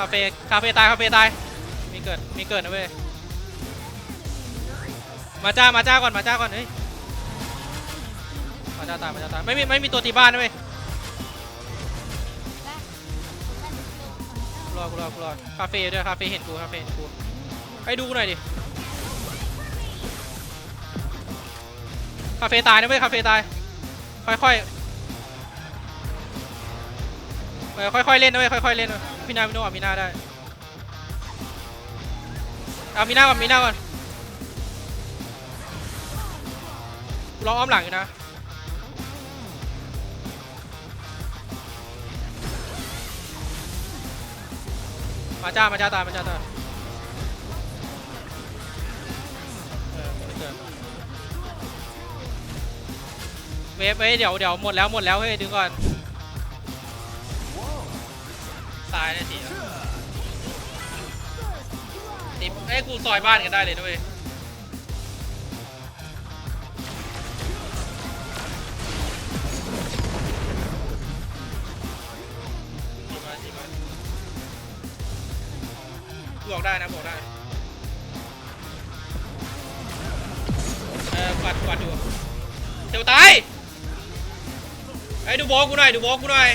คาเฟ่คาเฟ่ตายคาเฟ่ตายมีเกิดมีเกิดนะเว้ยมาจ้ามาจ้าก่อนมาจ้าก่อนเฮ้ยมาจ้าตายมาจ้าตายไม่มีไม่มีตัวตีบ้านนะเว้ยรอกูรอกูรอคาเฟ่ด้วยคาเฟ่เห็นกูคาเฟ่เห็นกูให้ดูหน่อยดิคาเฟ่ตายนะเว้ยคาเฟ่ตายค่อยๆเออค่อยๆเล่นนะเว้ยค่อยๆเล่นนะ พี่นาพี่โน่มีนาได้เอามีนาก่อนมีนาก่อนรออ้อมหลังอยู่นะมาจ้ามาจ้าตามมาจ้าตามเวฟเว้ยเดี๋ยวเดี๋ยวหมดแล้วหมดแล้วเฮ้ยดึงก่อน ตายได้ทีอะนี่ไอ้กูซอยบ้านกันได้เลยด้วยบอกได้นะบอกได้ เออกวาดกวาดอยู่เดี๋ยวตายไอ้ดูโบอกูหน่อยดูโบอกูหน่อย